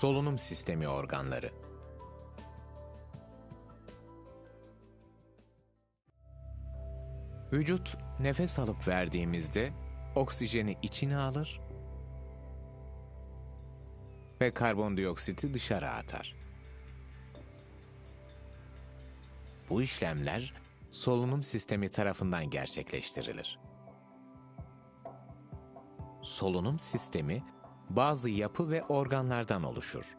Solunum sistemi organları. Vücut nefes alıp verdiğimizde oksijeni içine alır ve karbondioksiti dışarı atar. Bu işlemler solunum sistemi tarafından gerçekleştirilir. Solunum sistemi bazı yapı ve organlardan oluşur.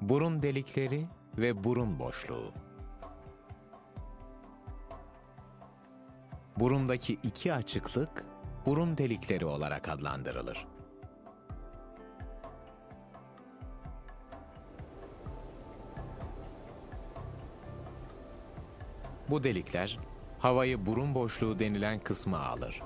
Burun delikleri ve burun boşluğu. Burundaki iki açıklık burun delikleri olarak adlandırılır. Bu delikler havayı burun boşluğu denilen kısma alır.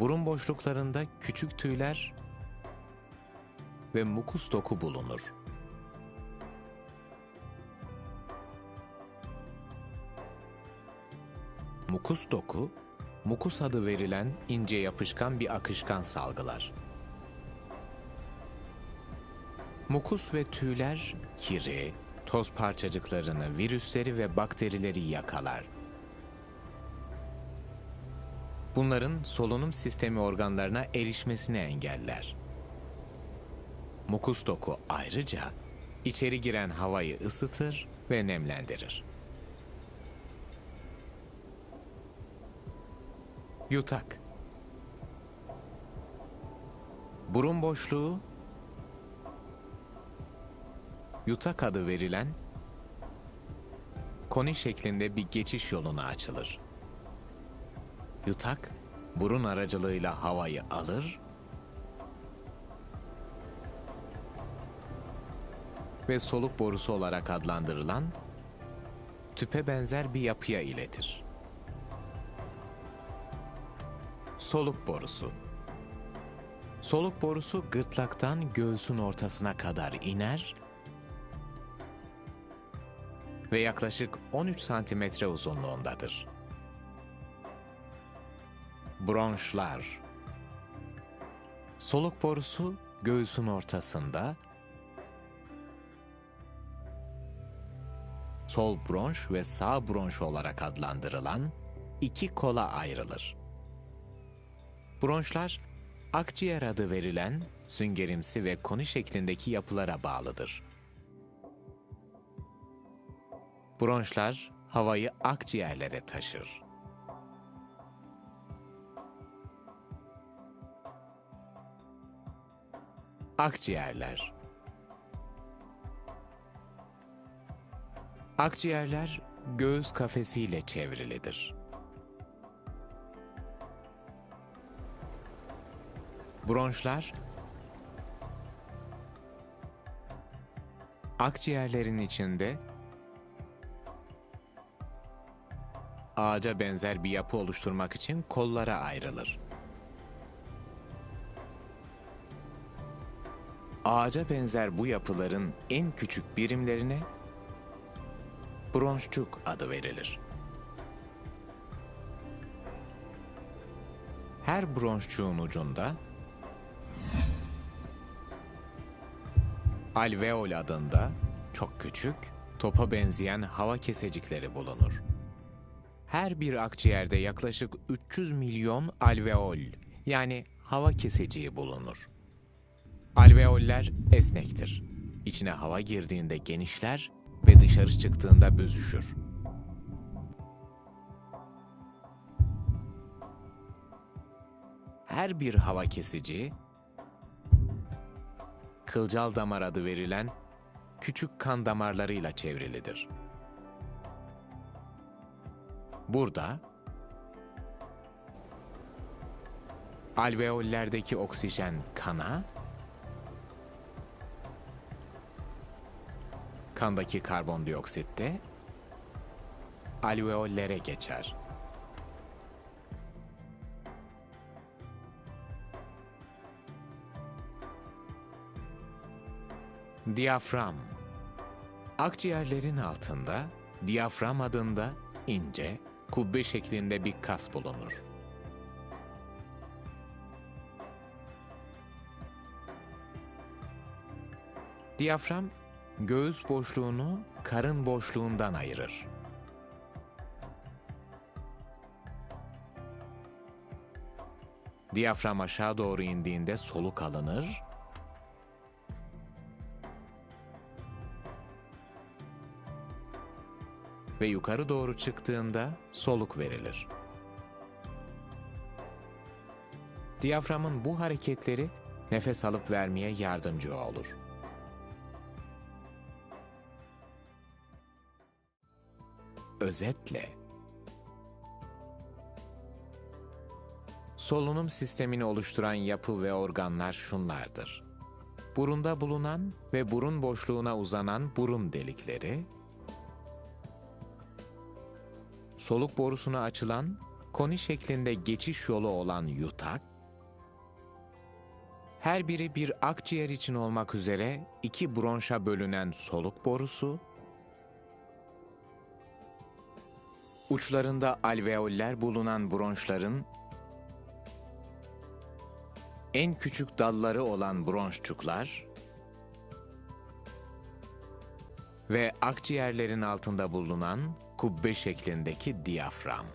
Burun boşluklarında küçük tüyler ve mukus doku bulunur. Mukus doku, mukus adı verilen ince yapışkan bir akışkan salgılar. Mukus ve tüyler kiri, toz parçacıklarını, virüsleri ve bakterileri yakalar. Bunların solunum sistemi organlarına erişmesini engeller. Mukus doku ayrıca içeri giren havayı ısıtır ve nemlendirir. Yutak Burun boşluğu yutak adı verilen koni şeklinde bir geçiş yoluna açılır. Yutak, burun aracılığıyla havayı alır ve soluk borusu olarak adlandırılan tüpe benzer bir yapıya iletir. Soluk borusu Soluk borusu gırtlaktan göğsün ortasına kadar iner ve yaklaşık 13 santimetre uzunluğundadır. Bronşlar Soluk borusu göğsün ortasında, sol bronş ve sağ bronş olarak adlandırılan iki kola ayrılır. Bronşlar, akciğer adı verilen süngerimsi ve koni şeklindeki yapılara bağlıdır. Bronşlar havayı akciğerlere taşır. Akciğerler Akciğerler göğüs kafesiyle çevrilidir. Bronşlar akciğerlerin içinde ağaca benzer bir yapı oluşturmak için kollara ayrılır. Ağaca benzer bu yapıların en küçük birimlerine bronşçuk adı verilir. Her bronşçuğun ucunda alveol adında çok küçük, topa benzeyen hava kesecikleri bulunur. Her bir akciğerde yaklaşık 300 milyon alveol yani hava keseciği bulunur. Alveoller esnektir. İçine hava girdiğinde genişler ve dışarı çıktığında büzüşür. Her bir hava kesici, kılcal damar adı verilen küçük kan damarlarıyla çevrilidir. Burada alveollerdeki oksijen kana, Kandaki karbondioksit de alveollere geçer. Diyafram Akciğerlerin altında diyafram adında ince, kubbe şeklinde bir kas bulunur. Diyafram göğüs boşluğunu karın boşluğundan ayırır. Diyafram aşağı doğru indiğinde soluk alınır, ve yukarı doğru çıktığında soluk verilir. Diyaframın bu hareketleri nefes alıp vermeye yardımcı olur. Özetle Solunum sistemini oluşturan yapı ve organlar şunlardır. Burunda bulunan ve burun boşluğuna uzanan burun delikleri, soluk borusuna açılan koni şeklinde geçiş yolu olan yutak, her biri bir akciğer için olmak üzere iki bronşa bölünen soluk borusu, uçlarında alveoller bulunan bronşların en küçük dalları olan bronşçuklar ve akciğerlerin altında bulunan kubbe şeklindeki diyafram.